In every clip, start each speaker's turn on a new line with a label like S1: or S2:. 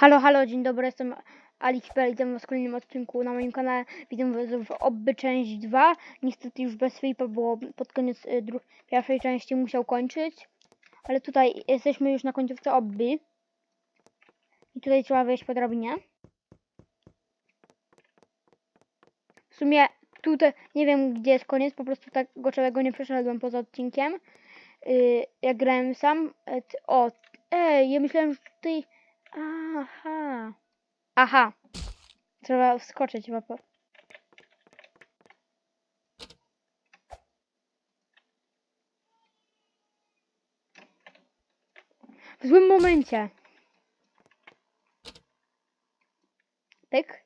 S1: Halo, halo, dzień dobry, jestem witam was w kolejnym odcinku na moim kanale. Witam was w Obby część 2. Niestety już bez flipa, bo pod koniec y, pierwszej części musiał kończyć. Ale tutaj jesteśmy już na końcówce Obby. I tutaj trzeba wejść po drabinie. W sumie tutaj nie wiem gdzie jest koniec, po prostu tego całego nie przeszedłem poza odcinkiem. Y, jak grałem sam. O, ej, ja myślałem, że tutaj... Aha. Aha. Trzeba wskoczyć po... W złym momencie. Pyk.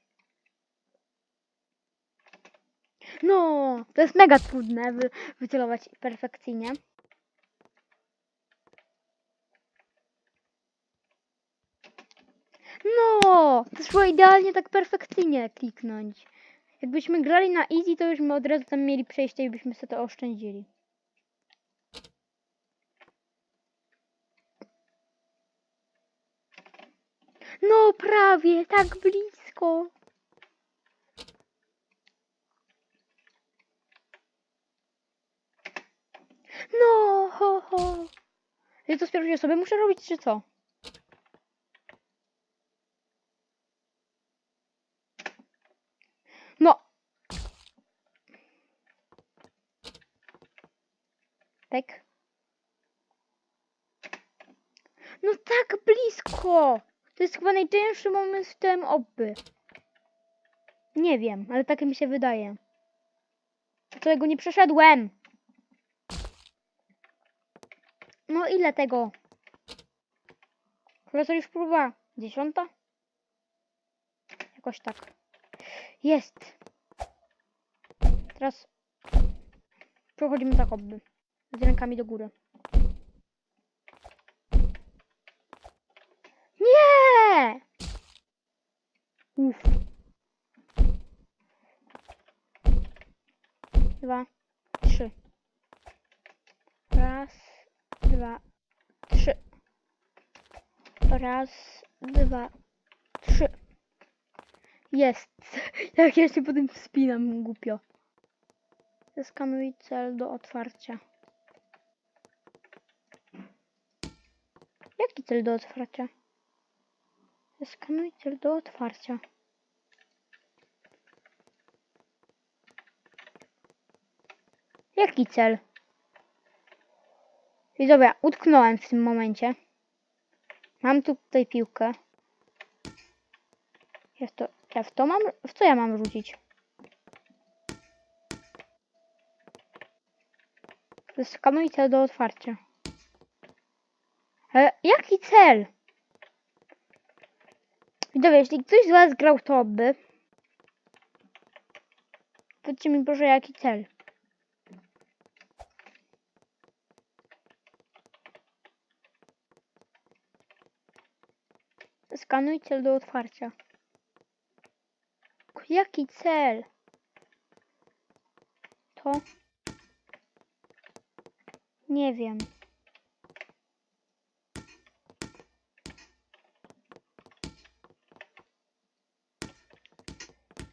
S1: No, to jest mega trudne wy, wycelować perfekcyjnie. No, to szło idealnie tak perfekcyjnie kliknąć. Jakbyśmy grali na easy, to byśmy od razu tam mieli przejście i byśmy sobie to oszczędzili. No, prawie, tak blisko. No, ho, ho. Ja to z pierwszej osoby muszę robić, czy co? No. Tak. No tak blisko. To jest chyba najcięższy moment w tym obby. Nie wiem, ale tak mi się wydaje. Którego nie przeszedłem. No ile tego? To już próba. Dziesiąta? Jakoś tak. Jest. Teraz przechodzimy tak obby. Z rękami do góry. Nie! Uff. Dwa, trzy. Raz, dwa, trzy. Raz, dwa, trzy. Jest. Jak ja się potem wspinam głupio. Zeskanuj cel do otwarcia. Jaki cel do otwarcia? Zeskanuj cel do otwarcia. Jaki cel? I dobra, utknąłem w tym momencie. Mam tu tutaj piłkę. W to, ja w to mam, w co ja mam rzucić? Zeskanuj cel do otwarcia. Ale jaki cel? Widzowie, jeśli ktoś z was grał to by, powiedzcie mi proszę jaki cel. Skanuj cel do otwarcia. Jaki cel? To? Nie wiem.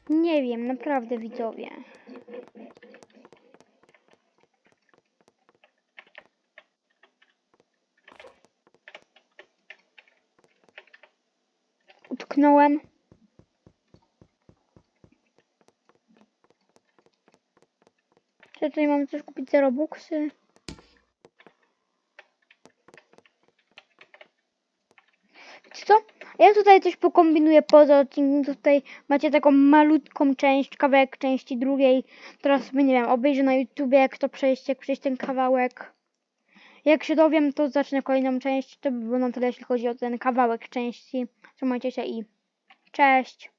S1: Nie wiem, naprawdę widzowie. Utknąłem. Czy tutaj mamy coś kupić za robuxy? Co? Ja tutaj coś pokombinuję poza odcinkiem. Tutaj macie taką malutką część, kawałek części drugiej. Teraz sobie, nie wiem, obejrzę na YouTubie, jak to przejść, jak przejść ten kawałek. Jak się dowiem, to zacznę kolejną część. To by było na tyle, jeśli chodzi o ten kawałek części. Trzymajcie się i cześć.